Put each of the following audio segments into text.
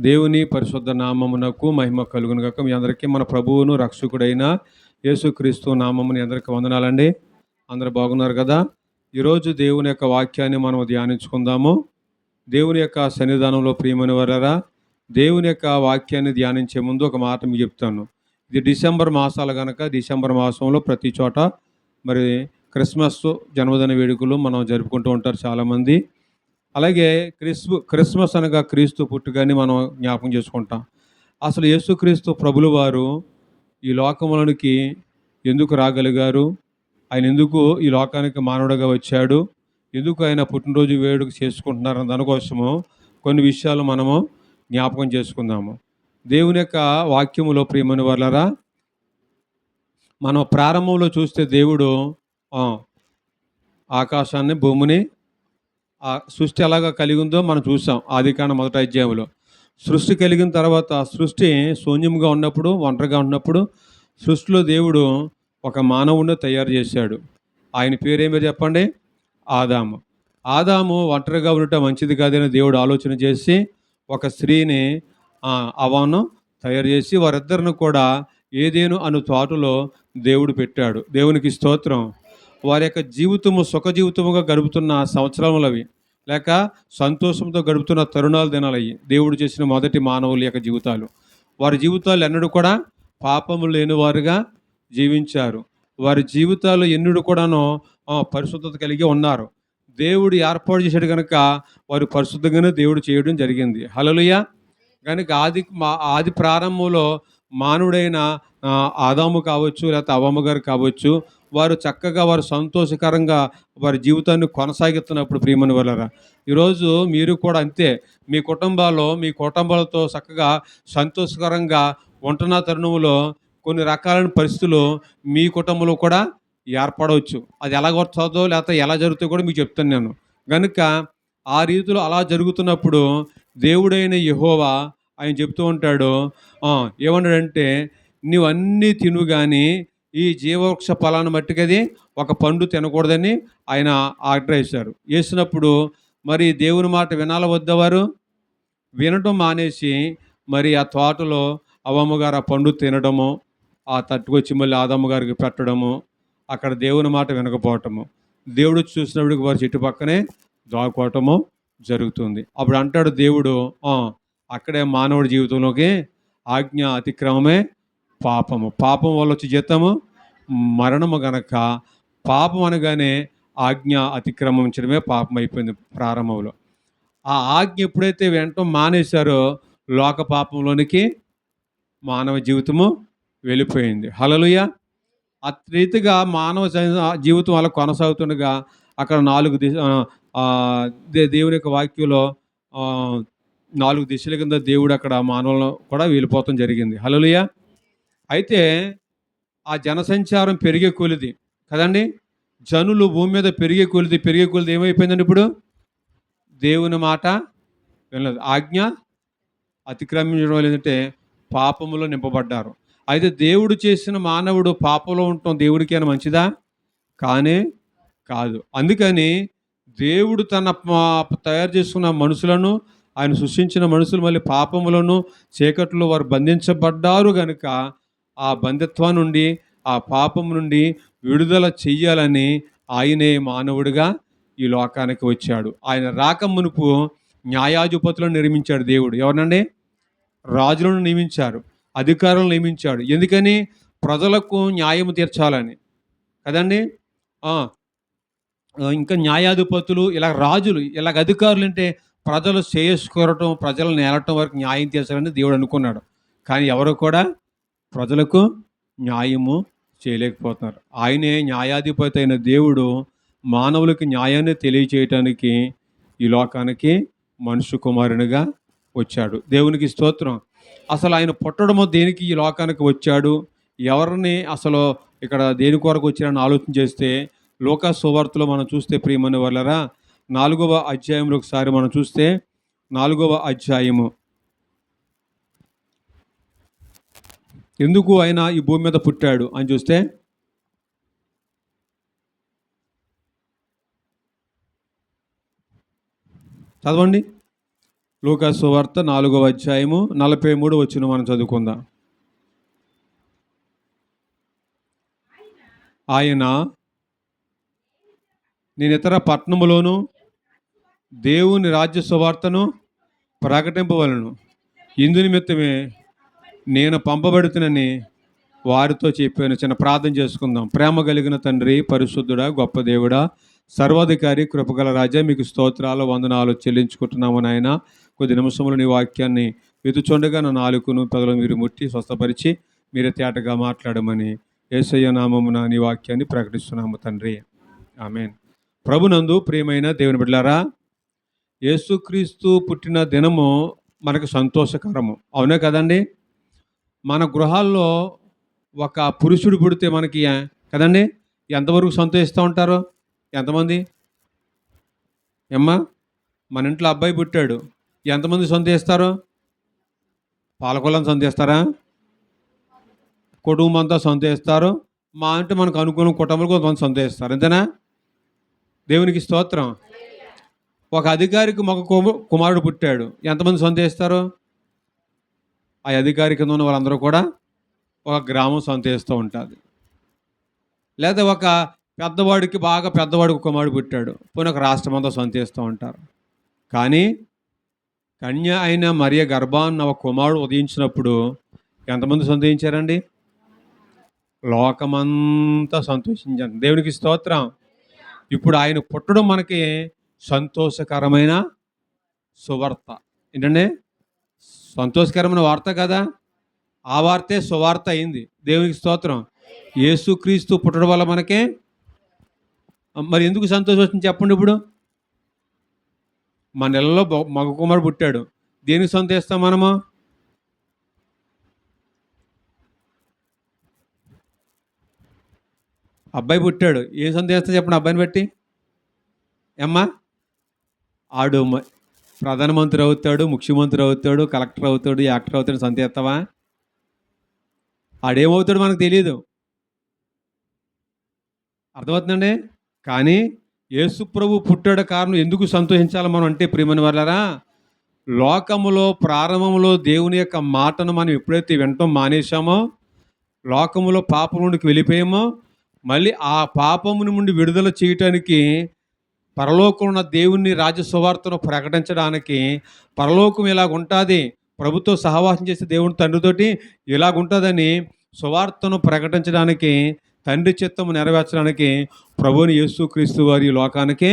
దేవుని పరిశుద్ధ నామమునకు మహిమ కలుగును గాక. మీ అందరికీ మన ప్రభువును రక్షకుడైన యేసుక్రీస్తు నామముని అందరికీ వందనాలండి. అందరు బాగున్నారు కదా? ఈరోజు దేవుని యొక్క వాక్యాన్ని మనం ధ్యానించుకుందాము. దేవుని యొక్క సన్నిధానంలో ప్రియమైన వరరా దేవుని యొక్క వాక్యాన్ని ధ్యానించే ముందు ఒక మాట మీకు చెప్తాను. ఇది డిసెంబర్ మాసాలు కనుక డిసెంబర్ మాసంలో ప్రతి చోట మరి క్రిస్మస్ జన్మదిన వేడుకలు మనం జరుపుకుంటూ ఉంటారు చాలామంది. అలాగే క్రిస్మ క్రిస్మస్ అనగా క్రీస్తు పుట్టుకని మనం జ్ఞాపకం చేసుకుంటాం. అసలు యేసుక్రీస్తు ప్రభులు వారు ఈ లోకములోనికి ఎందుకు రాగలిగారు? ఆయన ఎందుకు ఈ లోకానికి మానవుడిగా వచ్చాడు? ఎందుకు ఆయన పుట్టినరోజు వేడుక చేసుకుంటున్నారు అన్న దానికోసము కొన్ని విషయాలు మనము జ్ఞాపకం చేసుకుందాము. దేవుని యొక్క వాక్యములో ప్రియమని వాళ్ళరా మనం ప్రారంభంలో చూస్తే దేవుడు ఆకాశాన్ని భూమిని ఆ సృష్టి ఎలాగా కలిగి ఉందో మనం చూసాం ఆదికాండ మొదటి అధ్యాయంలో. సృష్టి కలిగిన తర్వాత సృష్టి శూన్యంగా ఉన్నప్పుడు ఒంటరిగా ఉన్నప్పుడు సృష్టిలో దేవుడు ఒక మానవుడిని తయారు చేశాడు. ఆయన పేరేమో చెప్పండి? ఆదాము. ఆదాము ఒంటరిగా ఉండటం మంచిది కాదని దేవుడు ఆలోచన చేసి ఒక స్త్రీని ఆ, అవాను తయారు చేసి వారిద్దరిని కూడా ఏదేను అను తోటలో దేవుడు పెట్టాడు. దేవునికి స్తోత్రం. వారి యొక్క జీవితము సుఖ జీవితముగా గడుపుతున్న సంవత్సరములు అవి లేక సంతోషంతో గడుపుతున్న తరుణాలు దినాలు దేవుడు చేసిన మొదటి మానవుల యొక్క జీవితాలు. వారి జీవితాలు ఎన్నడూ కూడా పాపము లేని వారుగా జీవించారు. వారి జీవితాలు ఎన్నడూ కూడాను పరిశుద్ధత కలిగి ఉన్నారు. దేవుడు ఏర్పాటు చేశాడు కనుక వారు పరిశుద్ధంగానే దేవుడు చేయడం జరిగింది. హలలుయ కనుక ఆది మా ఆది ప్రారంభంలో మానవుడైన ఆదాము కావచ్చు లేకపోతే అవమ్మ గారు కావచ్చు వారు చక్కగా వారు సంతోషకరంగా వారి జీవితాన్ని కొనసాగిస్తున్నప్పుడు ప్రియమని వాళ్ళరా ఈరోజు మీరు కూడా అంతే మీ కుటుంబాల్లో మీ కుటుంబాలతో చక్కగా సంతోషకరంగా ఉంటున్న తరుణంలో కొన్ని రకాలైన పరిస్థితులు మీ కుటుంబంలో కూడా ఏర్పడవచ్చు. అది ఎలా వస్తుందో లేకపోతే ఎలా జరుగుతుందో కూడా మీకు చెప్తాను నేను. కనుక ఆ రీతిలో అలా జరుగుతున్నప్పుడు దేవుడైన యహోవా ఆయన చెప్తూ ఉంటాడు ఏమన్నాడంటే నీవు అన్నీ తిను కానీ ఈ జీవవృక్ష ఫలాన్ని మట్టుకది ఒక పండు తినకూడదని ఆయన ఆర్డర్ వేశారు. వేసినప్పుడు మరి దేవుని మాట వినాల వద్దవారు వినటం మానేసి మరి ఆ తోటలో అవ్వమ్మగారు ఆ పండు తినడము ఆ తట్టుకొచ్చి మళ్ళీ ఆదమ్మ గారికి పెట్టడము అక్కడ దేవుని మాట వినకపోవటము దేవుడు చూసినప్పుడు వారి చెట్టు పక్కనే దాక్కోవటము జరుగుతుంది. అప్పుడు అంటాడు దేవుడు అక్కడే మానవుడి జీవితంలోకి ఆజ్ఞ అతిక్రమమే పాపము. పాపం వల్ల వచ్చి జీతము మరణము గనక పాపం అనగానే ఆజ్ఞ అతిక్రమించడమే పాపం అయిపోయింది ప్రారంభంలో. ఆ ఆజ్ఞ ఎప్పుడైతే వెంటనే మానేశారో లోక పాపంలోనికి మానవ జీవితము వెళ్ళిపోయింది. హలలుయ ఆ మానవ జీవితం అలా కొనసాగుతుండగా అక్కడ నాలుగు దిశ దేవుని యొక్క వాక్యంలో నాలుగు దిశల కింద దేవుడు అక్కడ మానవులను కూడా వెళ్ళిపోవటం జరిగింది. హలలుయ అయితే ఆ జనసంచారం పెరిగే కొలిది. కదండి? జనులు భూమి మీద పెరిగే కొలిది పెరిగే కొలిది ఏమైపోయిందండి ఇప్పుడు? దేవుని మాట వినలేదు. ఆజ్ఞ అతిక్రమించడం లేదంటే పాపములో నింపబడ్డారు. అయితే దేవుడు చేసిన మానవుడు పాపంలో ఉండటం దేవుడికి అయినా మంచిదా? కానే కాదు. అందుకని దేవుడు తన తయారు చేసుకున్న మనుషులను ఆయన సృష్టించిన మనుషులు మళ్ళీ పాపములను చీకట్లో వారు బంధించబడ్డారు కనుక ఆ బంధత్వం నుండి ఆ పాపం నుండి విడుదల చెయ్యాలని ఆయనే మానవుడిగా ఈ లోకానికి వచ్చాడు. ఆయన రాక మునుపు న్యాయాధిపతులను నిర్మించాడు దేవుడు. ఎవరినండి? రాజులను నియమించారు. అధికారులను నియమించాడు. ఎందుకని? ప్రజలకు న్యాయం తీర్చాలని. కదండి? ఇంకా న్యాయాధిపతులు ఇలా రాజులు ఇలాగ అధికారులు అంటే ప్రజలు శ్రేయస్కోరటం ప్రజలను నేలటం వరకు న్యాయం తీర్చాలని దేవుడు అనుకున్నాడు. కానీ ఎవరు కూడా ప్రజలకు న్యాయము చేయలేకపోతున్నారు. ఆయనే న్యాయాధిపతి అయిన దేవుడు మానవులకు న్యాయాన్ని తెలియచేయటానికి ఈ లోకానికి మనుషు కుమారునిగా వచ్చాడు. దేవునికి స్తోత్రం. అసలు ఆయన పుట్టడము దేనికి ఈ లోకానికి వచ్చాడు? ఎవరిని అసలు ఇక్కడ దేని కొరకు వచ్చారని ఆలోచన చేస్తే లోకా సువార్తలో మనం చూస్తే ప్రియమని వాళ్ళరా నాలుగవ అధ్యాయంలో ఒకసారి మనం చూస్తే నాలుగవ అధ్యాయము. ఎందుకు ఆయన ఈ భూమి మీద పుట్టాడు అని చూస్తే చదవండి. లూకాసు వార్త నాలుగవ అధ్యాయము నలభై మూడు వచ్చిన మనం చదువుకుందాం. ఆయన నేను ఇతర పట్టణములోను దేవుని రాజ్య సువార్తను ప్రకటింపవలను. ఇందు నిమిత్తమే నేను పంపబడుతునని వారితో చెప్పాను. చిన్న ప్రార్థన చేసుకుందాం. ప్రేమ కలిగిన తండ్రి పరిశుద్ధుడా గొప్ప దేవుడా సర్వాధికారి కృపగల రాజా మీకు స్తోత్రాలు వందనాలు చెల్లించుకుంటున్నాము నాయన. కొద్ది నిమిషములు నీ వాక్యాన్ని వెతుచుండగా నా నాలుగును పదలు మీరు ముట్టి స్వస్థపరిచి మీరే తేటగా మాట్లాడమని ఏసయ్య నామమున నీ వాక్యాన్ని ప్రకటిస్తున్నాము తండ్రి. ఆమెన్. ప్రభునందు ప్రియమైన దేవుని బిడ్డారా యేసుక్రీస్తు పుట్టిన దినము మనకు సంతోషకరము. అవునే కదండి? మన గృహాల్లో ఒక పురుషుడు పుడితే మనకి కదండి? ఎంతవరకు సంతోషిస్తూ ఉంటారు? ఎంతమంది? ఏమ్మా? మన ఇంట్లో అబ్బాయి పుట్టాడు. ఎంతమంది సంతోషిస్తారు? పాలకొల్లని సంతోషిస్తారా? కుటుంబం అంతా సంతోషిస్తారు. మా అంటే మనకు అనుకూలం కుటుంబాలు కొంతమంది సంతోషిస్తారు. అంతేనా? దేవునికి స్తోత్రం. ఒక అధికారికి ఒక కుమారుడు పుట్టాడు. ఎంతమంది సంతోషిస్తారు? ఆ అధికారి కింద ఉన్న వాళ్ళందరూ కూడా ఒక గ్రామం సంతేస్తూ ఉంటుంది లేదా ఒక పెద్దవాడికి బాగా పెద్దవాడికి కుమారుడు పుట్టాడు. పోనీ ఒక రాష్ట్రం అంతా సంతోషిస్తూ ఉంటారు. కానీ కన్య అయిన మరియ గర్భాన్న ఒక కుమారుడు ఉదయించినప్పుడు ఎంతమంది సంతోషించారండి లోకమంతా సంతోషించండి దేవునికి స్తోత్రం. ఇప్పుడు ఆయన పుట్టడం మనకి సంతోషకరమైన సువార్త. ఏంటంటే సంతోషకరమైన వార్త కదా? ఆ వార్తే సువార్త అయింది. దేవునికి స్తోత్రం. యేసుక్రీస్తు పుట్టడం వల్ల మనకే? మరి ఎందుకు సంతోషం వచ్చింది చెప్పండి ఇప్పుడు? మన నెలలో బొ- మగ కుమారుడు పుట్టాడు. దేనికి సంతోషిస్తాం మనము? అబ్బాయి పుట్టాడు. ఏం సందేస్తా చెప్పండి అబ్బాయిని బట్టి. ఏమ్మా? ఆడు ప్రధానమంత్రి అవుతాడు ముఖ్యమంత్రి అవుతాడు కలెక్టర్ అవుతాడు యాక్టర్ అవుతాడు సంతేస్తావా ఆడేమవుతాడు మనకు తెలియదు అర్థమవుతుందండి? కానీ యేసుప్రభు పుట్టాడు కారణం ఎందుకు సంతోషించాలి మనం అంటే ప్రియమని వాళ్ళరా లోకములో ప్రారంభంలో దేవుని యొక్క మాటను మనం ఎప్పుడైతే వినటం మానేశామో లోకములో పాపం నుండికి వెళ్ళిపోయామో మళ్ళీ ఆ పాపము నుండి విడుదల చేయటానికి పరలోకం ఉన్న దేవుని రాజ్య సువార్తను ప్రకటించడానికి పరలోకం ఇలాగ ఉంటుంది. ప్రభుత్వ సహవాసం చేసే దేవుని తండ్రితోటి ఇలాగుంటుందని సువార్తను ప్రకటించడానికి తండ్రి చిత్తము నెరవేర్చడానికి ప్రభుని యేసుక్రీస్తు వారి లోకానికి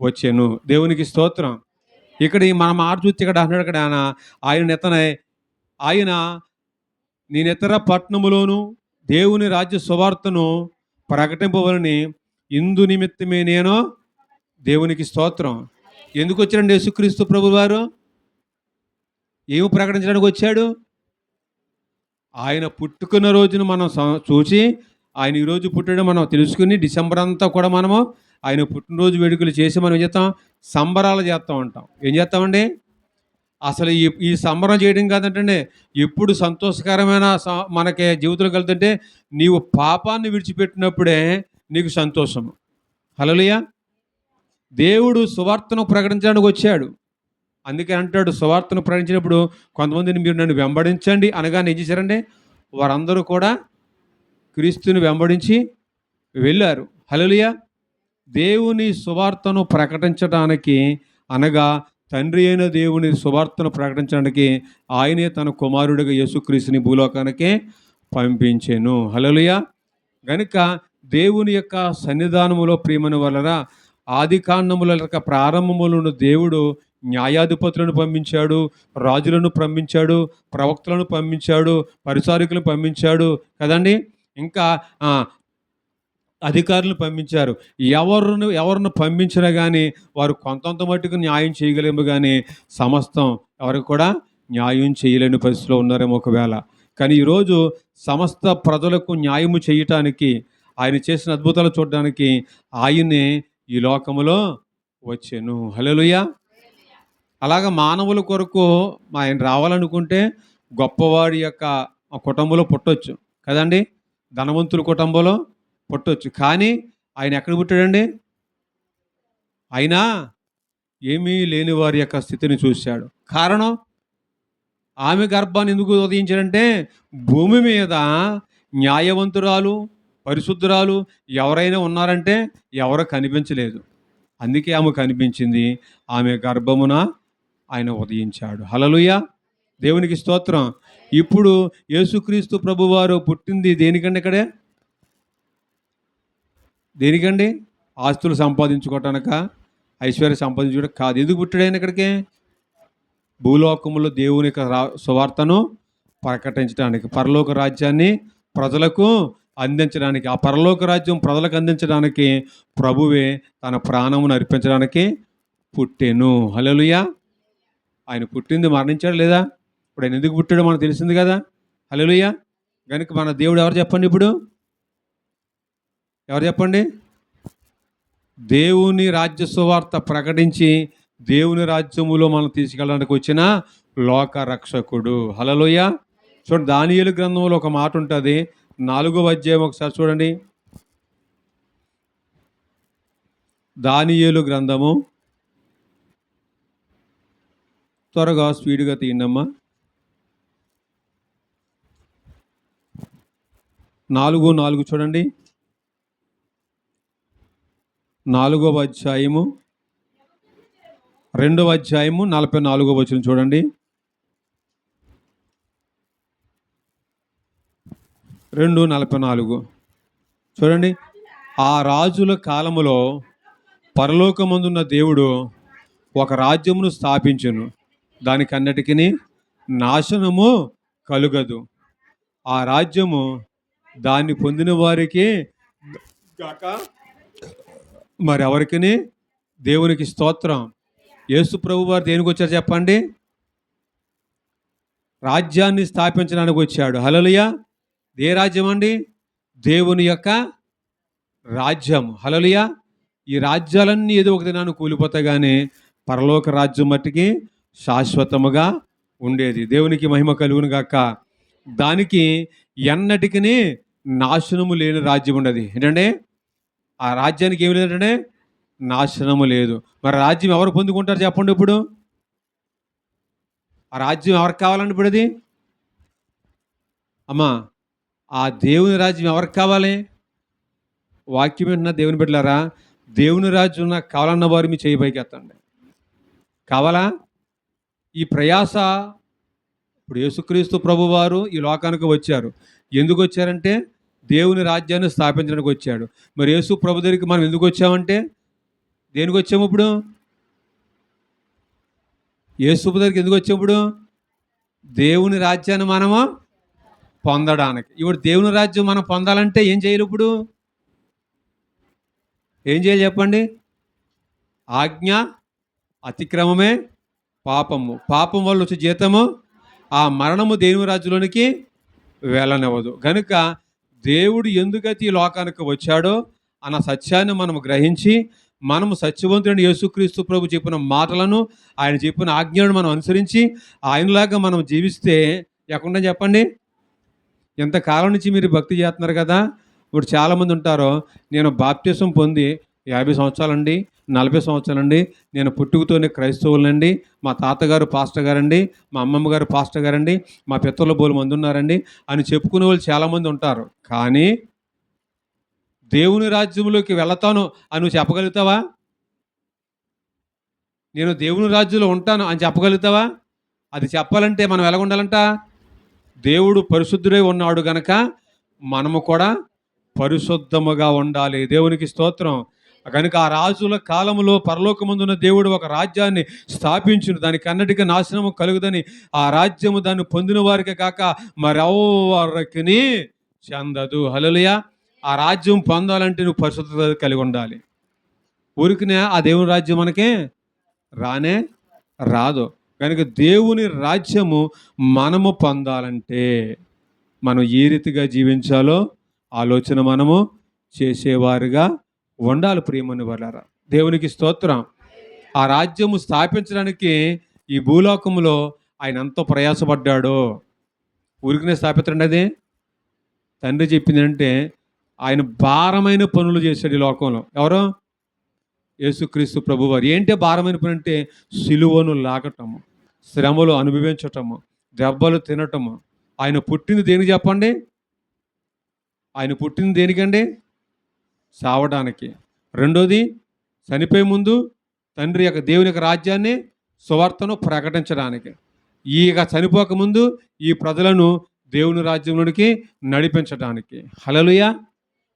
వచ్చాను. దేవునికి స్తోత్రం. ఇక్కడ ఈ మన మాట చూస్తే ఇక్కడ అన్నాడు ఇక్కడ ఆయన ఆయన నెతనే ఆయన నేనితర పట్టణములోను దేవుని రాజ్య సువార్తను ప్రకటింపవలని ఇందు నిమిత్తమే నేను దేవునికి స్తోత్రం. ఎందుకు వచ్చాడండి యేసుక్రీస్తు ప్రభు వారు ఏమి ప్రకటించడానికి వచ్చాడు? ఆయన పుట్టుకున్న రోజును మనం చూసి ఆయన ఈరోజు పుట్టడం మనం తెలుసుకుని డిసెంబర్ అంతా కూడా మనము ఆయన పుట్టినరోజు వేడుకలు చేసి మనం ఏం చేస్తాం? సంబరాలు చేస్తూ ఉంటాం ఏం చేస్తామండి? అసలు ఈ ఈ సంబరం చేయడం కాదంటే ఎప్పుడు సంతోషకరమైన స- మనకి జీవితంలో కలుగుతుంటే నీవు పాపాన్ని విడిచిపెట్టినప్పుడే నీకు సంతోషం హలోయా దేవుడు సువార్తను ప్రకటించడానికి వచ్చాడు. అందుకే అంటాడు సువార్తను ప్రకటించినప్పుడు కొంతమందిని మీరు నన్ను వెంబడించండి అనగానే ఏం చేశారంటే వారందరూ కూడా క్రీస్తుని వెంబడించి వెళ్ళారు. హలోలియా దేవుని సువార్తను ప్రకటించడానికి అనగా తండ్రి అయిన దేవుని సువార్తను ప్రకటించడానికి ఆయనే తన కుమారుడిగా యేసుక్రీస్తుని భూలోకానికి పంపించాను. హలోలియా గనుక దేవుని యొక్క సన్నిధానములో ప్రియమని వలన ఆది కాండముల యొక్క ప్రారంభములను దేవుడు న్యాయాధిపతులను పంపించాడు రాజులను పంపించాడు ప్రవక్తలను పంపించాడు పరిచారికులను పంపించాడు కదండి? ఇంకా అధికారులు అధికారులను పంపించారు. ఎవరిని ఎవరిని పంపించినా కానీ వారు కొంతంత మట్టుకు న్యాయం చేయగలేము కానీ సమస్తం ఎవరికి కూడా న్యాయం చేయలేని పరిస్థితిలో ఉన్నారేమో ఒకవేళ. కానీ ఈరోజు సమస్త ప్రజలకు న్యాయము చేయటానికి ఆయన చేసిన అద్భుతాలు చూడడానికి ఆయనే ఈ లోకములో వచ్చాను. హలోలుయా అలాగ మానవుల కొరకు ఆయన రావాలనుకుంటే గొప్పవాడి యొక్క కుటుంబంలో పుట్టొచ్చు. కదండి? ధనవంతుల కుటుంబంలో పుట్టొచ్చు. కానీ ఆయన ఎక్కడ పుట్టాడండి? అయినా ఏమీ లేని వారి యొక్క స్థితిని చూశాడు. కారణం? ఆమె గర్భాన్ని ఎందుకు ఉదయించాడంటే భూమి మీద న్యాయవంతురాలు పరిశుద్ధురాలు ఎవరైనా ఉన్నారంటే ఎవరు కనిపించలేదు. అందుకే ఆమె కనిపించింది. ఆమె గర్భమున ఆయన ఉదయించాడు. హలలుయ దేవునికి స్తోత్రం. ఇప్పుడు యేసుక్రీస్తు ప్రభువారు పుట్టింది దేనికండి ఇక్కడే? దేనికండి? ఆస్తులు సంపాదించుకోవటానిక ఐశ్వర్య సంపాదించుకోవడం కాదు. ఎందుకు పుట్టాడైన ఇక్కడికి? భూలోకములో దేవుని యొక్క రా సువార్తను ప్రకటించడానికి పరలోక రాజ్యాన్ని ప్రజలకు అందించడానికి ఆ పరలోక రాజ్యం ప్రజలకు అందించడానికి ప్రభువే తన ప్రాణమును అర్పించడానికి పుట్టెను. హల్లెలూయా. ఆయన పుట్టింది మరణించాడు లేదా? ఇప్పుడు ఆయన ఎందుకు పుట్టాడో మనకు తెలిసింది కదా? హల్లెలూయా. కనుక మన దేవుడు ఎవరు చెప్పండి ఇప్పుడు? ఎవరు చెప్పండి? దేవుని రాజ్య సువార్త ప్రకటించి దేవుని రాజ్యములో మనం తీసుకెళ్ళడానికి వచ్చిన లోక రక్షకుడు. హలలోయ చూడండి దానియలు గ్రంథంలో ఒక మాట ఉంటుంది. నాలుగో అధ్యాయం ఒకసారి చూడండి. దానియేలు గ్రంథము. త్వరగా స్పీడ్గా తీయండమ్మా. నాలుగు నాలుగు చూడండి. నాలుగవ అధ్యాయము. రెండవ అధ్యాయము నలభై నాలుగవ వచ్చిన చూడండి. రెండు నలభై నాలుగు. చూడండి ఆ రాజుల కాలములో పరలోకమందున్న దేవుడు ఒక రాజ్యమును స్థాపించును. దానికన్నటికి నాశనము కలుగదు. ఆ రాజ్యము దాన్ని పొందిన వారికి కాక మరి దేవునికి స్తోత్రం. యేసు ప్రభు వారు దేనికి వచ్చారు చెప్పండి? రాజ్యాన్ని స్థాపించడానికి వచ్చాడు. హలలుయ ఏ రాజ్యం అండి? దేవుని యొక్క రాజ్యం హలలియా ఈ రాజ్యాలన్నీ ఏదో ఒక దినాన్ని కూలిపోతగానే పరలోక రాజ్యం మట్టికి శాశ్వతముగా ఉండేది. దేవునికి మహిమ కలుగును గాక. దానికి ఎన్నటికీ నాశనము లేని రాజ్యం ఉండదు. ఏంటంటే ఆ రాజ్యానికి ఏమి లేదంటే నాశనము లేదు. మరి రాజ్యం ఎవరు పొందుకుంటారు చెప్పండి ఇప్పుడు? ఆ రాజ్యం ఎవరికి కావాలండి ఇప్పుడు అది? అమ్మా ఆ దేవుని రాజ్యం ఎవరికి కావాలి? వాక్యం ఏంటన్నా దేవుని బిడ్డలారా దేవుని రాజ్యం నాకు కావాలన్న వారు మీ చేయి పైకి ఎత్తండి. కావాలా? ఈ ప్రయాస ఇప్పుడు యేసుక్రీస్తు ప్రభువారు ఈ లోకానికి వచ్చారు. ఎందుకు వచ్చారంటే దేవుని రాజ్యాన్ని స్థాపించడానికి వచ్చాడు. మరి యేసు ప్రభు దగ్గరికి మనం ఎందుకు వచ్చామంటే దేనికి వచ్చాము ఇప్పుడు? యేసు ప్రభు దగ్గరికి ఎందుకు వచ్చాము ఇప్పుడు? దేవుని రాజ్యాన్ని మనము పొందడానికి. ఇప్పుడు దేవుని రాజ్యం మనం పొందాలంటే ఏం చేయాలి ఇప్పుడు? ఏం చేయాలి చెప్పండి? ఆజ్ఞ అతిక్రమమే పాపము. పాపం వల్ల వచ్చే జీతము ఆ మరణము దేవుని రాజ్యంలోనికి వెళ్ళనివ్వదు. కనుక దేవుడు ఎందుకైతే ఈ లోకానికి వచ్చాడో అన్న సత్యాన్ని మనం గ్రహించి మనము సత్యవంతుడైన యేసుక్రీస్తు ప్రభు చెప్పిన మాటలను ఆయన చెప్పిన ఆజ్ఞలను మనం అనుసరించి ఆయనలాగా మనం జీవిస్తే ఎక్కడ చెప్పండి? ఎంతకాలం నుంచి మీరు భక్తి చేస్తున్నారు కదా? ఇప్పుడు చాలామంది ఉంటారు నేను బాప్తిసం పొంది యాభై సంవత్సరాలండి నలభై సంవత్సరాలండి నేను పుట్టుకతోనే క్రైస్తవులండి మా తాతగారు పాస్టర్ గారండి మా అమ్మమ్మ గారు పాస్టర్ గారండి మా పిత్తల బోలు మంది ఉన్నారండి అని చెప్పుకునే వాళ్ళు చాలామంది ఉంటారు. కానీ దేవుని రాజ్యంలోకి వెళతాను అని నువ్వు చెప్పగలుగుతావా? నేను దేవుని రాజ్యంలో ఉంటాను అని చెప్పగలుగుతావా? అది చెప్పాలంటే మనం ఎలా ఉండాలంట దేవుడు పరిశుద్ధుడై ఉన్నాడు గనక మనము కూడా పరిశుద్ధముగా ఉండాలి. దేవునికి స్తోత్రం. కనుక ఆ రాజుల కాలంలో పరలోకముందున్న దేవుడు ఒక రాజ్యాన్ని స్థాపించును. దానికి అన్నటికి నాశనము కలుగుదని ఆ రాజ్యము దాన్ని పొందిన వారికి కాక మరెవరికి చెందదు. హలలుయ ఆ రాజ్యం పొందాలంటే నువ్వు పరిశుద్ధత కలిగి ఉండాలి. ఊరికినే ఆ దేవుని రాజ్యం మనకే రానే రాదు. కనుక దేవుని రాజ్యము మనము పొందాలంటే మనం ఏ రీతిగా జీవించాలో ఆలోచన మనము చేసేవారుగా ఉండాలి ప్రియమని వాళ్ళారా దేవునికి స్తోత్రం. ఆ రాజ్యము స్థాపించడానికి ఈ భూలోకములో ఆయన ఎంతో ప్రయాసపడ్డాడో. ఊరికనే స్థాపించండి అది? తండ్రి చెప్పిందంటే ఆయన భారమైన పనులు చేశాడు ఈ లోకంలో. ఎవరో? యేసుక్రీస్తు ప్రభువారు. ఏంటి భారమైన పని అంటే సిలువను లాగటము శ్రమలు అనుభవించటము దెబ్బలు తినటము. ఆయన పుట్టింది దేనికి చెప్పండి? ఆయన పుట్టింది దేనికండి? సావడానికి. రెండోది చనిపోయే ముందు తండ్రి యొక్క దేవుని యొక్క రాజ్యాన్ని సువార్తను ప్రకటించడానికి. ఈగ చనిపోకముందు ఈ ప్రజలను దేవుని రాజ్యంలోనికి నడిపించడానికి. హలలుయ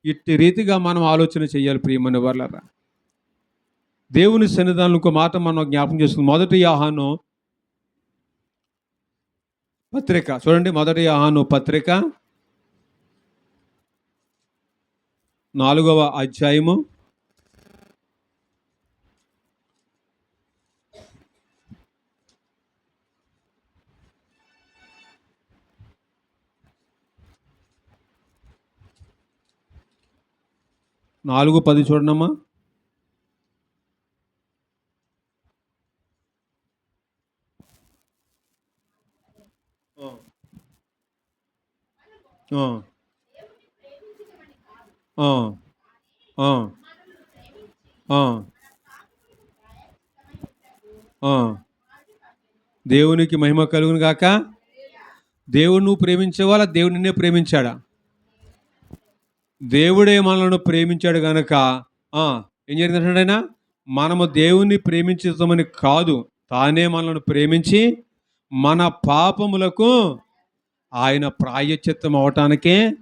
ఇట్టి రీతిగా మనం ఆలోచన చేయాలి ప్రియమని వాళ్ళరా దేవుని సన్నిధానం ఇంకో మాట మనం జ్ఞాపకం చేసుకుంది. మొదటి యాహాను పత్రిక. చూడండి మొదటి యాహాను పత్రిక నాలుగవ అధ్యాయము. నాలుగు పది చూడనమ్మా ఆ. ఆ. ఆ. ఆ. ఆ. దేవునికి మహిమ కలుగును గాక. దేవుడు నువ్వు ప్రేమించేవాళ్ళ దేవుడు నిన్నే ప్రేమించాడా? దేవుడే మనలను ప్రేమించాడు గనక ఏం జరిగిందంటే ఆయన మనము దేవుణ్ణి ప్రేమించుతామని కాదు తానే మనల్ని ప్రేమించి మన పాపములకు ఆయన ప్రాయచిత్తం అవటానికే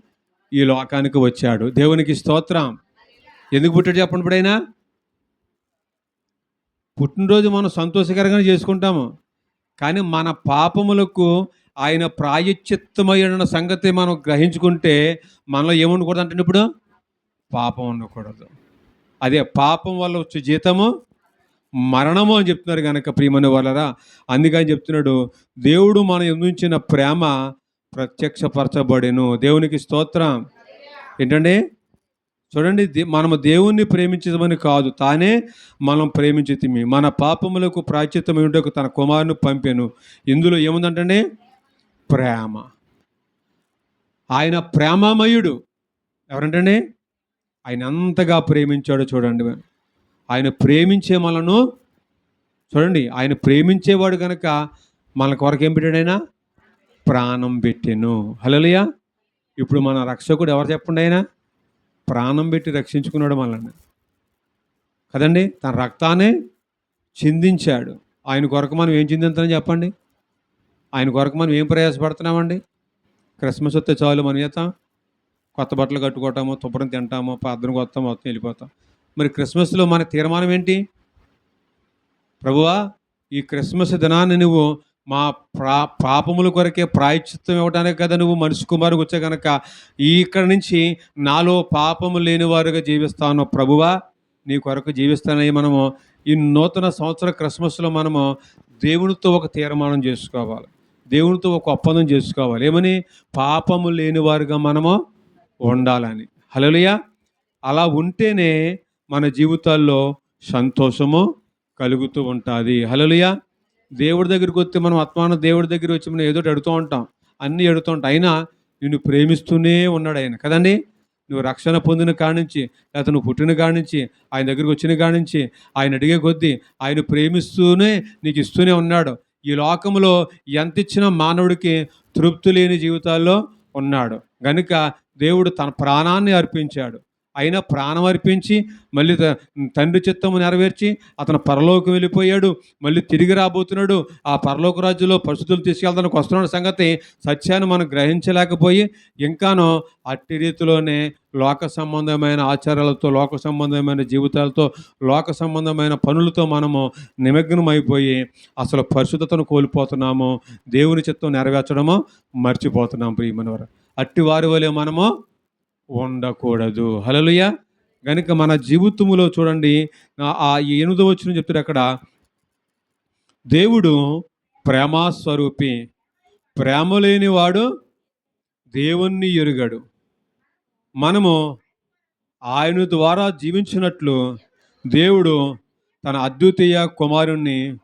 ఈ లోకానికి వచ్చాడు. దేవునికి స్తోత్రం. ఎందుకు పుట్టాడు చెప్పండి ఇప్పుడైనా? పుట్టినరోజు మనం సంతోషకరంగా చేసుకుంటాము. కానీ మన పాపములకు ఆయన ప్రాయచిత్తమైన సంగతి మనం గ్రహించుకుంటే మనలో ఏముండకూడదు అంటే ఇప్పుడు? పాపం ఉండకూడదు. అదే పాపం వల్ల వచ్చే జీతము మరణము అని చెప్తున్నారు కనుక ప్రియమని వాళ్ళరా అందుకని చెప్తున్నాడు దేవుడు మన ఎందుంచిన ప్రేమ ప్రత్యక్షపరచబడెను. దేవునికి స్తోత్రం. ఏంటండి చూడండి దే- మనము దేవుణ్ణి ప్రేమించమని కాదు తానే మనం ప్రేమించితిమి. మన పాపములకు ప్రాచిత్తమైనటకు తన కుమారుని పంపాను. ఇందులో ఏముందంటే ప్రేమ. ఆయన ప్రేమమయుడు. ఎవరంటండి ఆయన అంతగా ప్రేమించాడో చూడండి. ఆయన ప్రేమించే మనను చూడండి ఆయన ప్రేమించేవాడు కనుక మన కొరకు ఏం పెట్టాడు ప్రాణం పెట్టెను. హలోలియా ఇప్పుడు మన రక్షకుడు ఎవరు చెప్పండి ఆయన? ప్రాణం పెట్టి రక్షించుకున్నాడు మనల్ని. కదండి? తన రక్తాన్ని చిందించాడు. ఆయన కొరకు మనం ఏం చిందించాలని చెప్పండి? ఆయన కొరకు మనం ఏం ప్రయాసపడుతున్నామండి? క్రిస్మస్ వస్తే చాలు మన చేత కొత్త బట్టలు కట్టుకోవటము తుప్పరం తింటాము పాత్రను వస్తాం మొత్తం వెళ్ళిపోతాం. మరి క్రిస్మస్లో మన తీర్మానం ఏంటి? ప్రభువా ఈ క్రిస్మస్ దినాన్ని నువ్వు మా ప్రా పాపముల కొరకే ప్రాయశ్చిత్తం ఇవ్వడానికి కదా నువ్వు మనిషి కుమారుకు వచ్చే కనుక ఇక్కడ నుంచి నాలో పాపము లేని వారుగా జీవిస్తాను ప్రభువా. నీ కొరకు జీవిస్తానని మనము ఈ నూతన సంవత్సర క్రిస్మస్లో మనము దేవునితో ఒక తీర్మానం చేసుకోవాలి. దేవునితో ఒక ఒప్పందం చేసుకోవాలి. ఏమని? పాపము లేని వారుగా మనము ఉండాలని. హలోలియా అలా ఉంటేనే మన జీవితాల్లో సంతోషము కలుగుతూ ఉంటుంది. హలోలియా దేవుడి దగ్గరికి వస్తే మనం ఆత్మాన దేవుడి దగ్గర వచ్చి మనం ఏదో అడుగుతూ ఉంటాం. అన్నీ అడుగుతూ ఉంటాం. అయినా నిన్ను ప్రేమిస్తూనే ఉన్నాడు ఆయన. కదండి? నువ్వు రక్షణ పొందిన కాడి నుంచి లేకపోతే నువ్వు పుట్టిన కాడి నుంచి ఆయన దగ్గరికి వచ్చిన కాడి నుంచి ఆయన అడిగే కొద్దీ ఆయన ప్రేమిస్తూనే నీకు ఇస్తూనే ఉన్నాడు. ఈ లోకంలో ఎంత ఇచ్చినా మానవుడికి తృప్తి లేని జీవితాల్లో ఉన్నాడు. గనుక దేవుడు తన ప్రాణాన్ని అర్పించాడు. అయినా ప్రాణం అర్పించి మళ్ళీ త- తండ్రి చిత్తము నెరవేర్చి అతను పరలోకం వెళ్ళిపోయాడు. మళ్ళీ తిరిగి రాబోతున్నాడు. ఆ పరలోక రాజ్యంలో పరిస్థితులు తీసుకెళ్తానికి వస్తున్న సంగతి సత్యాన్ని మనం గ్రహించలేకపోయి ఇంకానో అట్టి రీతిలోనే లోక సంబంధమైన ఆచారాలతో లోక సంబంధమైన జీవితాలతో లోక సంబంధమైన పనులతో మనము నిమగ్నమైపోయి అసలు పరిశుద్ధతను కోల్పోతున్నాము. దేవుని చిత్తం నెరవేర్చడము మర్చిపోతున్నాం ప్రియమనవారు అట్టి వారి వలె మనము ఉండకూడదు. హలలుయ గనుక మన జీవితములో చూడండి ఆ- ఆ ఎనిమిదో వచ్చిన చెప్తాడు అక్కడ. దేవుడు ప్రేమస్వరూపి. ప్రేమ లేనివాడు దేవుణ్ణి ఎరుగడు. మనము ఆయన ద్వారా జీవించినట్లు దేవుడు తన అద్వితీయ కుమారుణ్ణి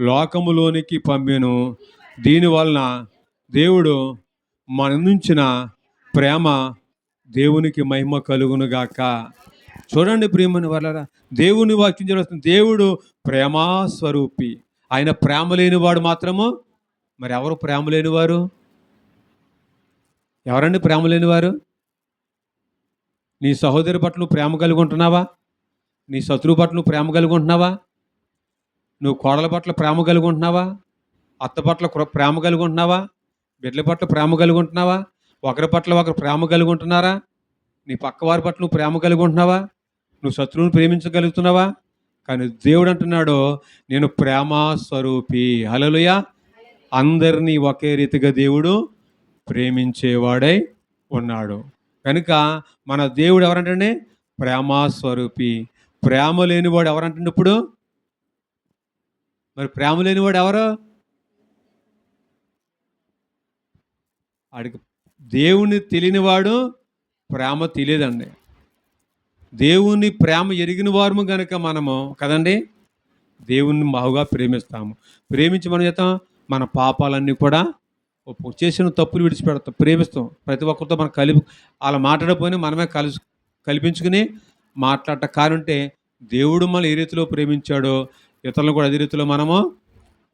లోకములోనికి పంపెను. దీనివలన దేవుడు మన నుంచిన ప్రేమ దేవునికి మహిమ కలుగునుగాక చూడండి ప్రేమని వాళ్ళరా దేవుని వాక్యం చేస్తుంది దేవుడు ప్రేమా స్వరూపి. ఆయన ప్రేమ లేనివాడు మాత్రము? మరి ఎవరు ప్రేమ లేనివారు? ఎవరండి ప్రేమ లేనివారు? నీ సహోదరి పట్ల నువ్వు ప్రేమ కలిగి ఉంటున్నావా నీ శత్రువు పట్ల నువ్వు ప్రేమ కలిగి ఉంటున్నావా నువ్వు కోడల పట్ల ప్రేమ కలిగి ఉంటున్నావా అత్త పట్ల ప్రేమ కలిగి ఉంటున్నావా బిడ్డల పట్ల ప్రేమ కలిగి ఉంటున్నావా ఒకరి పట్ల ఒకరు ప్రేమ కలిగి ఉంటున్నారా నీ పక్క వారి పట్ల నువ్వు ప్రేమ కలిగి ఉంటున్నావా నువ్వు శత్రువుని ప్రేమించగలుగుతున్నావా? కానీ దేవుడు అంటున్నాడు నేను ప్రేమ స్వరూపి హలలుయ అందరినీ ఒకే రీతిగా దేవుడు ప్రేమించేవాడై ఉన్నాడు. కనుక మన దేవుడు ఎవరంటే ప్రేమ స్వరూపి ప్రేమ లేనివాడు ఎవరంటే ఇప్పుడు? మరి ప్రేమ లేనివాడు ఎవరు? ఆడికి దేవుని తెలియనివాడు ప్రేమ తెలియదండి. దేవుని ప్రేమ ఎరిగిన వారము కనుక మనము కదండి? దేవుణ్ణి బాగా ప్రేమిస్తాము. ప్రేమించి మన చేత మన పాపాలన్నీ కూడా ఒప్పు- చేసిన తప్పులు విడిచిపెడతాం ప్రేమిస్తాం. ప్రతి ఒక్కరితో మనం కలిపి అలా మాట్లాడపోయినా మనమే కలిసి కల్పించుకుని మాట్లాడట కానుంటే దేవుడు మన ఏ రీతిలో ప్రేమించాడో ఇతరులను కూడా అదే రీతిలో మనము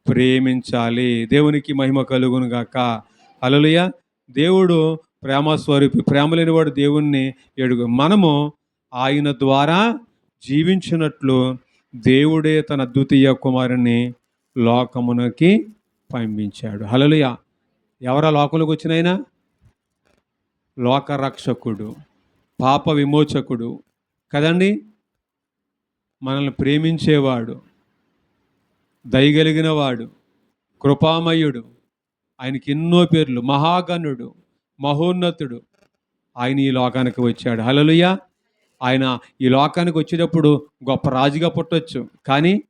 ప్రేమించాలి. దేవునికి మహిమ కలుగును గాక అలలుయ దేవుడు ప్రేమస్వరూపి ప్రేమ లేనివాడు దేవుణ్ణి ఎడుగు మనము ఆయన ద్వారా జీవించినట్లు దేవుడే తన ద్వితీయ కుమారుని లోకమునకి పంపించాడు. హలలుయ ఎవరా లోకంలోకి వచ్చినైనా లోకరక్షకుడు పాప విమోచకుడు కదండి? మనల్ని ప్రేమించేవాడు దయగలిగిన వాడు కృపామయుడు. ఆయనకి ఎన్నో పేర్లు. మహాగణుడు మహోన్నతుడు ఆయన ఈ లోకానికి వచ్చాడు. హలలుయ ఆయన ఈ లోకానికి వచ్చేటప్పుడు గొప్ప రాజుగా పుట్టొచ్చు. కానీ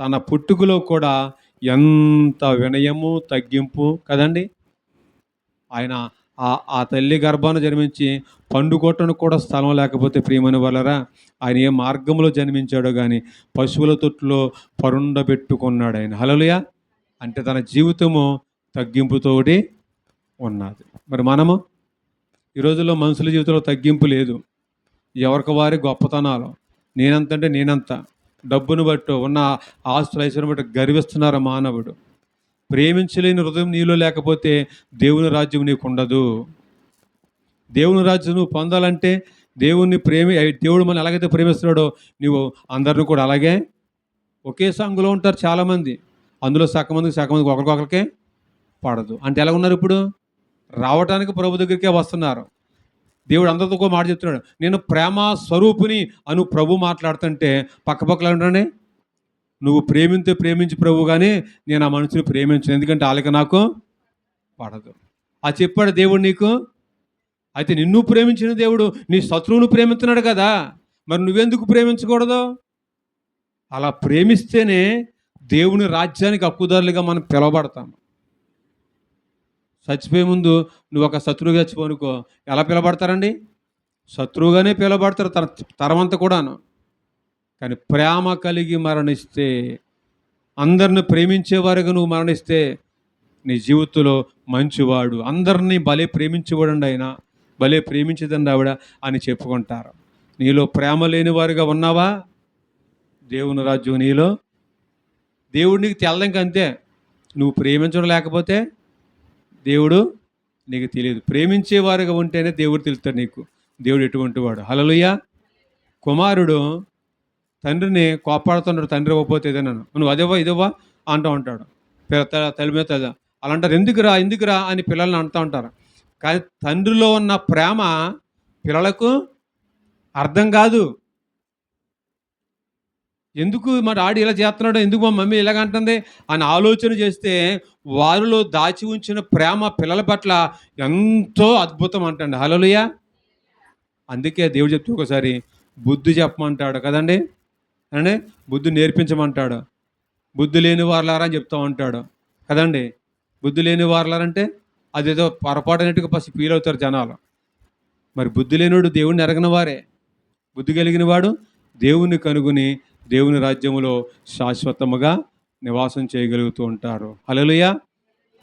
తన పుట్టుకలో కూడా ఎంత వినయము తగ్గింపు కదండి? ఆయన ఆ ఆ తల్లి గర్భాన్ని జన్మించి పండుగొట్టను కూడా స్థలం లేకపోతే ప్రియమని వలరా ఆయన ఏ మార్గంలో జన్మించాడో కానీ పశువుల తొట్టులో పరుండబెట్టుకున్నాడు ఆయన. హలలుయ అంటే తన జీవితము తగ్గింపుతోటి ఉన్నది. మరి మనము ఈ రోజుల్లో మనుషుల జీవితంలో తగ్గింపు లేదు. ఎవరికి వారి గొప్పతనాలు? నేనంతంటే నేనంత. డబ్బును బట్టి ఉన్న ఆస్తులు ఐశ్వర్యం బట్టి గర్విస్తున్నారు మానవుడు. ప్రేమించలేని హృదయం నీలో లేకపోతే దేవుని రాజ్యం నీకు ఉండదు. దేవుని రాజ్యం నువ్వు పొందాలంటే దేవుణ్ణి ప్రేమి దేవుడు మనం ఎలాగైతే ప్రేమిస్తున్నాడో నువ్వు అందరిని కూడా అలాగే ఒకే సంఘంలో ఉంటారు చాలామంది. అందులో సగం మందికి సగం మందికి ఒకరికొకరికే పడదు. అంటే ఎలా ఉన్నారు ఇప్పుడు? రావటానికి ప్రభు దగ్గరికే వస్తున్నారు. దేవుడు అందరితో ఒక మాట చెప్తున్నాడు. నేను ప్రేమ స్వరూపుని అను ప్రభు మాట్లాడుతుంటే పక్కపక్కల పక్కల నువ్వు ప్రేమింతే ప్రేమించి ప్రభు కానీ నేను ఆ మనుషుని ప్రేమించను. ఎందుకంటే వాళ్ళకి నాకు పడదు. ఆ చెప్పాడు దేవుడు నీకు? అయితే నిన్ను ప్రేమించిన దేవుడు నీ శత్రువును ప్రేమిస్తున్నాడు కదా. మరి నువ్వెందుకు ప్రేమించకూడదు? అలా ప్రేమిస్తేనే దేవుని రాజ్యానికి హక్కుదారులుగా మనం పిలవబడతాం చచ్చిపోయే ముందు నువ్వు ఒక శత్రువుగా చచ్చిపోనుకో ఎలా పిలబడతారండి? శత్రువుగానే పిలబడతారు తర తరమంతా కూడాను. కానీ ప్రేమ కలిగి మరణిస్తే అందరిని ప్రేమించేవారుగా నువ్వు మరణిస్తే నీ జీవితంలో మంచివాడు అందరినీ భలే ప్రేమించేవాడండి ఆయన. భలే ప్రేమించదండి ఆవిడ అని చెప్పుకుంటారు. నీలో ప్రేమ లేని వారుగా ఉన్నావా? దేవుని రాజ్యం నీలో. దేవుడికి నీకు అంతే నువ్వు ప్రేమించడం లేకపోతే దేవుడు నీకు తెలియదు. ప్రేమించేవారుగా ఉంటేనే దేవుడు తెలుస్తాడు నీకు. దేవుడు ఎటువంటి వాడు? హలలుయ కుమారుడు తండ్రిని కోపాడుతున్నాడు తండ్రి ఇవ్వకపోతే ఏదన్నాను నువ్వు అదేవా ఇదేవా అంటూ ఉంటాడు. తల్లి మీద తల్లి. అలా అంటారు ఎందుకురా ఎందుకురా అని పిల్లల్ని అంటూ ఉంటారు. కానీ తండ్రిలో ఉన్న ప్రేమ పిల్లలకు అర్థం కాదు. ఎందుకు మా డాడీ ఇలా చేస్తున్నాడు ఎందుకు మా మమ్మీ ఇలాగ అంటుంది? అని ఆలోచన చేస్తే వారిలో దాచి ఉంచిన ప్రేమ పిల్లల పట్ల ఎంతో అద్భుతం అంటండి. హలోలుయ అందుకే దేవుడు చెప్తే ఒకసారి బుద్ధి చెప్పమంటాడు కదండి? అండి? బుద్ధి నేర్పించమంటాడు. బుద్ధి లేని వారులారా అని చెప్తా ఉంటాడు. కదండి? బుద్ధి లేని వారులారంటే అదేదో పొరపాటునట్టుగా పసి ఫీల్ అవుతారు జనాలు. మరి బుద్ధి లేనివాడు దేవుడిని ఎరగని వారే. బుద్ధి కలిగిన వాడు దేవుణ్ణి కనుగొని దేవుని రాజ్యములో శాశ్వతముగా నివాసం చేయగలుగుతూ ఉంటారు. హలలుయ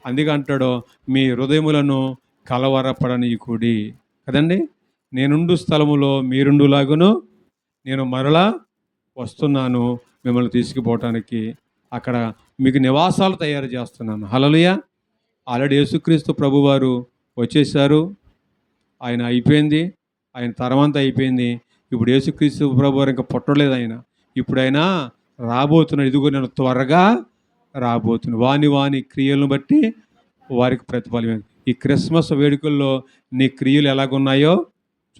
అందుకంటాడో మీ హృదయములను కలవరపడనీకుడి కదండి? నేనుండు స్థలములో మీరుండులాగును. నేను మరలా వస్తున్నాను మిమ్మల్ని తీసుకుపోవటానికి. అక్కడ మీకు నివాసాలు తయారు చేస్తున్నాను. హలలుయ ఆల్రెడీ యేసుక్రీస్తు ప్రభువారు వచ్చేసారు ఆయన అయిపోయింది. ఆయన తరమంతా అయిపోయింది. ఇప్పుడు యేసుక్రీస్తు ప్రభువారు ఇంకా పుట్టలేదు ఆయన. ఇప్పుడైనా రాబోతున్న రాబోతున్నాడు ఇదిగో నేను త్వరగా రాబోతున్నాను వాని వాని క్రియలను బట్టి వారికి ప్రతిఫలం ఈ క్రిస్మస్ వేడుకల్లో నీ క్రియలు ఎలాగున్నాయో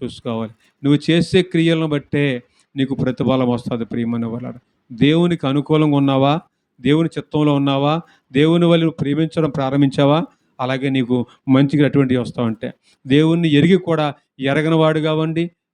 చూసుకోవాలి. నువ్వు చేసే క్రియలను బట్టే నీకు ప్రతిఫలం వస్తుంది ప్రియమైన వాళ్ళ దేవునికి అనుకూలంగా ఉన్నావా? దేవుని చిత్తంలో ఉన్నావా? దేవుని వల్ల నువ్వు ప్రేమించడం ప్రారంభించావా? అలాగే నీకు మంచిగా అటువంటివి వస్తూ ఉంటాయి దేవుణ్ణి ఎరిగి కూడా ఎరగని వాడు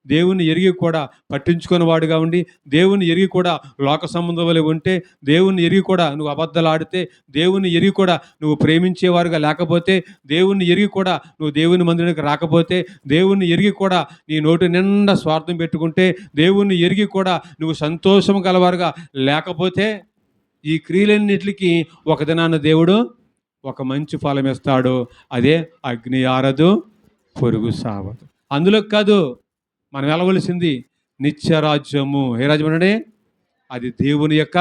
దేవుని దేవుణ్ణి ఎరిగి కూడా పట్టించుకుని వాడుగా ఉండి దేవుని ఎరిగి కూడా లోక సంబంధం వల్ల ఉంటే దేవుణ్ణి ఎరిగి కూడా నువ్వు అబద్ధాలు ఆడితే దేవుణ్ణి ఎరిగి కూడా నువ్వు ప్రేమించేవారుగా లేకపోతే దేవుణ్ణి ఎరిగి కూడా నువ్వు దేవుని మందిరానికి రాకపోతే దేవుణ్ణి ఎరిగి కూడా నీ నోటి నిండా స్వార్థం పెట్టుకుంటే దేవుణ్ణి ఎరిగి కూడా నువ్వు సంతోషం గలవారుగా లేకపోతే ఈ క్రియలన్నిటికి ఒక దినాన దేవుడు ఒక మంచి ఫలం ఇస్తాడు. అదే అగ్ని ఆరదు పొరుగు సావదు. అందులో కాదు మనం వెళ్ళవలసింది నిత్యరాజ్యము. ఏ రాజ్యం అంటే అది దేవుని యొక్క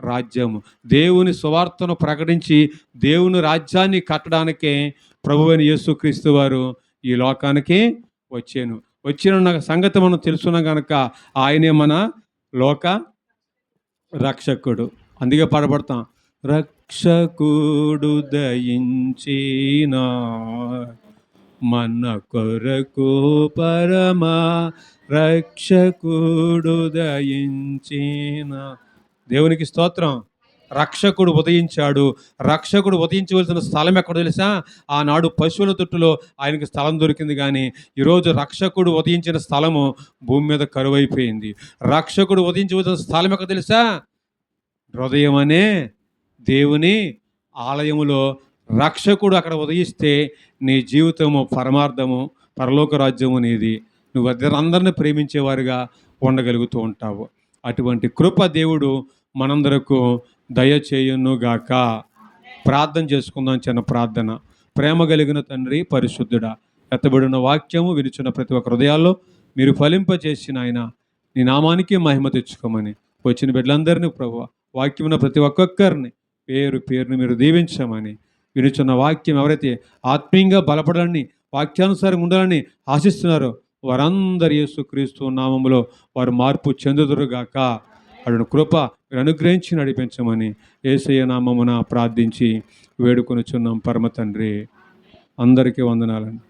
రాజ్యము. దేవుని సువార్తను ప్రకటించి దేవుని రాజ్యాన్ని కట్టడానికే ప్రభువైన యేసుక్రీస్తు వారు ఈ లోకానికి వచ్చాను వచ్చిన సంగతి మనం తెలుసున్నాం కనుక ఆయనే మన లోక రక్షకుడు. అందుకే పాడబడతాం రక్షకుడు దయించిన మన కొరకు పరమా రక్షకుడు దయించిన. దేవునికి స్తోత్రం. రక్షకుడు ఉదయించాడు. రక్షకుడు ఉదయించవలసిన స్థలం ఎక్కడ తెలుసా? ఆనాడు పశువుల తొట్టులో ఆయనకి స్థలం దొరికింది కానీ ఈరోజు రక్షకుడు ఉదయించిన స్థలము భూమి మీద కరువైపోయింది. రక్షకుడు ఉదయించవలసిన స్థలం ఎక్కడ తెలుసా? హృదయం అనే దేవుని ఆలయములో రక్షకుడు అక్కడ ఉదయిస్తే నీ జీవితము పరమార్థము పరలోక రాజ్యము అనేది నువ్వు అందరిని ప్రేమించేవారుగా ఉండగలుగుతూ ఉంటావు. అటువంటి కృప దేవుడు మనందరకు దయచేయునుగాక ప్రార్థన చేసుకుందాం చిన్న ప్రార్థన. ప్రేమ కలిగిన తండ్రి పరిశుద్ధుడా ఎత్తబడిన వాక్యము వినిచిన ప్రతి ఒక్క హృదయాల్లో మీరు ఫలింపచేసిన ఆయన నీ నామానికి మహిమ తెచ్చుకోమని. వచ్చిన బిడ్డలందరినీ ప్రభు వాక్యమున ప్రతి ఒక్కొక్కరిని పేరు పేరుని మీరు దీవించమని. వినుచున్న వాక్యం ఎవరైతే ఆత్మీయంగా బలపడాలని వాక్యానుసారం ఉండాలని ఆశిస్తున్నారో వారందరి యేసుక్రీస్తు నామములో వారు మార్పు చెందుదురుగాక. అటు కృప అనుగ్రహించి నడిపించమని ఏసయ్య నామమున ప్రార్థించి వేడుకొనుచున్నాం పరమ తండ్రి. అందరికీ వందనాలండి.